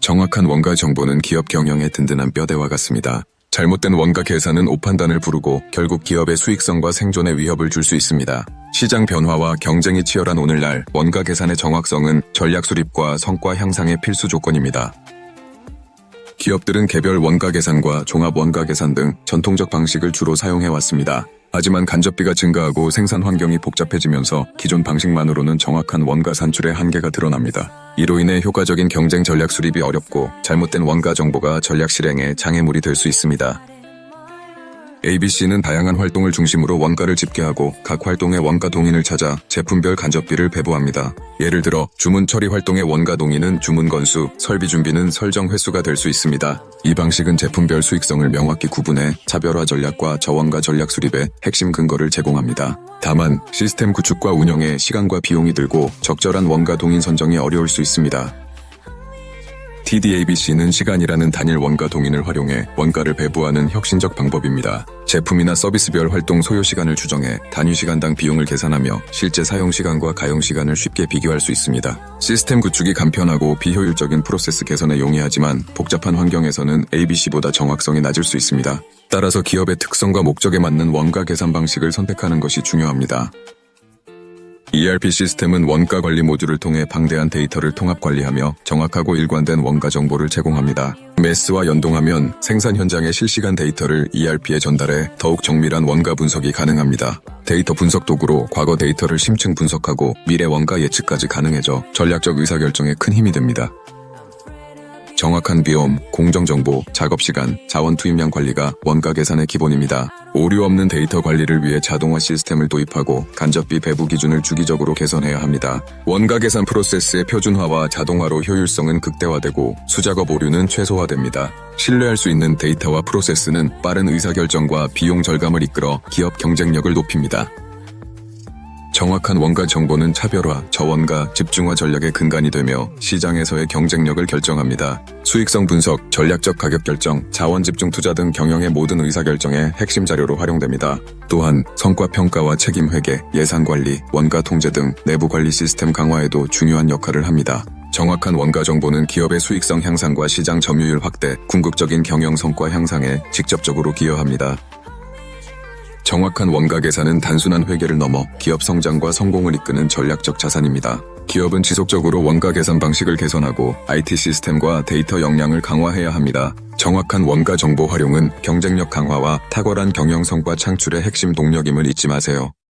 정확한 원가 정보는 기업 경영의 든든한 뼈대와 같습니다. 잘못된 원가 계산은 오판단을 부르고 결국 기업의 수익성과 생존에 위협을 줄 수 있습니다. 시장 변화와 경쟁이 치열한 오늘날 원가 계산의 정확성은 전략 수립과 성과 향상의 필수 조건입니다. 기업들은 개별 원가 계산과 종합 원가 계산 등 전통적 방식을 주로 사용해 왔습니다. 하지만 간접비가 증가하고 생산 환경이 복잡해지면서 기존 방식만으로는 정확한 원가 산출의 한계가 드러납니다. 이로 인해 효과적인 경쟁 전략 수립이 어렵고 잘못된 원가 정보가 전략 실행에 장애물이 될 수 있습니다. ABC는 다양한 활동을 중심으로 원가를 집계하고 각 활동의 원가 동인을 찾아 제품별 간접비를 배부합니다. 예를 들어 주문 처리 활동의 원가 동인은 주문 건수, 설비 준비는 설정 횟수가 될 수 있습니다. 이 방식은 제품별 수익성을 명확히 구분해 차별화 전략과 저원가 전략 수립의 핵심 근거를 제공합니다. 다만 시스템 구축과 운영에 시간과 비용이 들고 적절한 원가 동인 선정이 어려울 수 있습니다. TDABC는 시간이라는 단일 원가 동인을 활용해 원가를 배부하는 혁신적 방법입니다. 제품이나 서비스별 활동 소요 시간을 추정해 단위 시간당 비용을 계산하며 실제 사용 시간과 가용 시간을 쉽게 비교할 수 있습니다. 시스템 구축이 간편하고 비효율적인 프로세스 개선에 용이하지만 복잡한 환경에서는 ABC보다 정확성이 낮을 수 있습니다. 따라서 기업의 특성과 목적에 맞는 원가 계산 방식을 선택하는 것이 중요합니다. ERP 시스템은 원가 관리 모듈을 통해 방대한 데이터를 통합 관리하며 정확하고 일관된 원가 정보를 제공합니다. MES와 연동하면 생산 현장의 실시간 데이터를 ERP에 전달해 더욱 정밀한 원가 분석이 가능합니다. 데이터 분석 도구로 과거 데이터를 심층 분석하고 미래 원가 예측까지 가능해져 전략적 의사결정에 큰 힘이 됩니다. 정확한 비용, 공정정보, 작업시간, 자원 투입량 관리가 원가 계산의 기본입니다. 오류 없는 데이터 관리를 위해 자동화 시스템을 도입하고 간접비 배부 기준을 주기적으로 개선해야 합니다. 원가 계산 프로세스의 표준화와 자동화로 효율성은 극대화되고 수작업 오류는 최소화됩니다. 신뢰할 수 있는 데이터와 프로세스는 빠른 의사결정과 비용 절감을 이끌어 기업 경쟁력을 높입니다. 정확한 원가 정보는 차별화, 저원가, 집중화 전략의 근간이 되며 시장에서의 경쟁력을 결정합니다. 수익성 분석, 전략적 가격 결정, 자원 집중 투자 등 경영의 모든 의사결정에 핵심 자료로 활용됩니다. 또한 성과 평가와 책임 회계, 예산 관리, 원가 통제 등 내부 관리 시스템 강화에도 중요한 역할을 합니다. 정확한 원가 정보는 기업의 수익성 향상과 시장 점유율 확대, 궁극적인 경영 성과 향상에 직접적으로 기여합니다. 정확한 원가 계산은 단순한 회계를 넘어 기업 성장과 성공을 이끄는 전략적 자산입니다. 기업은 지속적으로 원가 계산 방식을 개선하고 IT 시스템과 데이터 역량을 강화해야 합니다. 정확한 원가 정보 활용은 경쟁력 강화와 탁월한 경영 성과 창출의 핵심 동력임을 잊지 마세요.